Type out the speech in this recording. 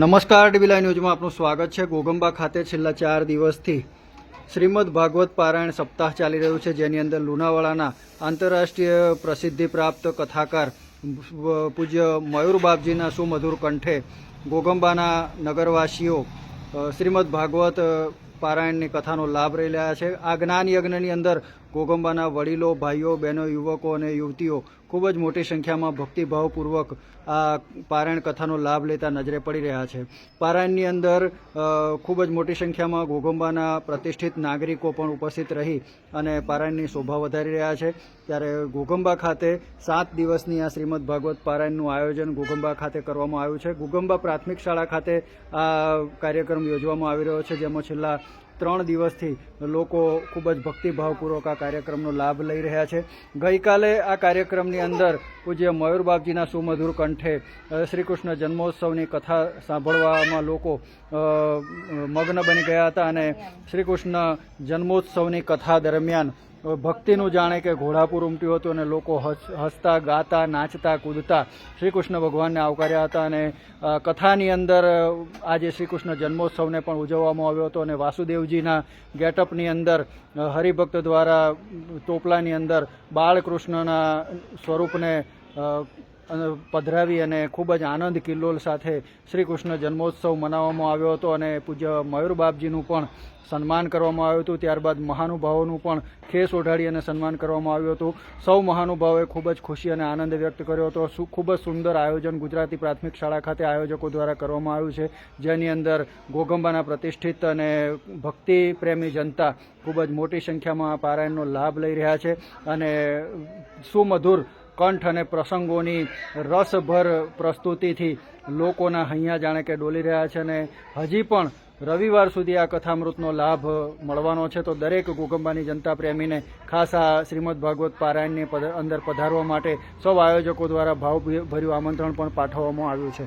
નમસ્કાર ડીબીલાઈ ન્યૂઝમાં આપનું સ્વાગત છે. ગોગંબા ખાતે છેલ્લા ચાર દિવસથી શ્રીમદ ભાગવત પારાયણ સપ્તાહ ચાલી રહ્યું છે, જેની અંદર લુણાવાડાના આંતરરાષ્ટ્રીય પ્રસિદ્ધિ પ્રાપ્ત કથાકાર પૂજ્ય મયુર બાપજીના સુમધુર કંઠે ગોગંબાના નગરવાસીઓ શ્રીમદ ભાગવત પારાયણની કથાનો લાભ લઈ રહ્યા છે. આ જ્ઞાન યજ્ઞની અંદર ગોગંબાના વડીલો, ભાઈઓ, બહેનો, યુવકો અને યુવતીઓ ખૂબ જ મોટી સંખ્યામાં ભક્તિભાવપૂર્વક આ પારાયણ કથાનો લાભ લેતા નજરે પડી રહ્યા છે. પારાયણની અંદર ખૂબ જ મોટી સંખ્યામાં ઘોઘંબાના પ્રતિષ્ઠિત નાગરિકો પણ ઉપસ્થિત રહી અને પારાયણની શોભા વધારી રહ્યા છે. ત્યારે ગોગંબા ખાતે સાત દિવસની આ શ્રીમદ ભાગવત પારાયણનું આયોજન ગોગંબા ખાતે કરવામાં આવ્યું છે. ગોગંબા પ્રાથમિક શાળા ખાતે આ કાર્યક્રમ યોજવામાં આવી રહ્યો છે, જેમાં છેલ્લા ત્રણ દિવસથી લોકો ખૂબ જ ભક્તિભાવપૂર્વક આ કાર્યક્રમનો લાભ લઈ રહ્યા છે. ગઈકાલે આ કાર્યક્રમની અંદર પૂજ્ય મયુરબાપજીના સુમધુર કંઠે શ્રીકૃષ્ણ જન્મોત્સવની કથા સાંભળવામાં લોકો મગ્ન બની ગયા હતા અને શ્રીકૃષ્ણ જન્મોત્સવની કથા દરમિયાન ભક્તિનું જાણે કે ઘોડાપુર ઉમટ્યું હતું અને લોકો હસ- હસતા, ગાતા, નાચતા, કૂદતા શ્રી કૃષ્ણ ભગવાનને આવકાર્યા હતા અને કથાની અંદર આજે શ્રી કૃષ્ણ જન્મોત્સવને પણ ઉજવવામાં આવ્યો હતો અને વાસુદેવજીના ગેટઅપની અંદર હરિભક્ત દ્વારા ટોપલાની અંદર બાળકૃષ્ણના સ્વરૂપને પધરાવી અને ખૂબ જ આનંદ કિલ્લોલ સાથે શ્રી કૃષ્ણ જન્મોત્સવ મનાવવામાં આવ્યો હતો અને પૂજ્ય મયુર બાપજીનું પણ સન્માન કરવામાં આવ્યું હતું. ત્યારબાદ મહાનુભાવોનું પણ ખેસ ઓઢાડી અને સન્માન કરવામાં આવ્યું હતું. સૌ મહાનુભાવોએ ખૂબ જ ખુશી અને આનંદ વ્યક્ત કર્યો હતો. ખૂબ જ સુંદર આયોજન ગુજરાતી પ્રાથમિક શાળા ખાતે આયોજકો દ્વારા કરવામાં આવ્યું છે. જેની અંદર ગોગંબાના પ્રતિષ્ઠિત અને ભક્તિ પ્રેમી જનતા ખૂબ જ મોટી સંખ્યામાં પારાયણનો લાભ લઈ રહ્યા છે અને સુમધુર કંઠ અને પ્રસંગોની રસભર પ્રસ્તુતિથી લોકોના હૈયા જાણે કે ડોલી રહ્યા છે અને હજી પણ રવિવાર સુધી આ કથામૃતનો લાભ મળવાનો છે. તો દરેક ગોગંબાની જનતા પ્રેમીને ખાસ આ શ્રીમદ ભાગવત પારાયણની અંદર પધારવા માટે સૌ આયોજકો દ્વારા ભાવભર્યું આમંત્રણ પણ પાઠવવામાં આવ્યું છે.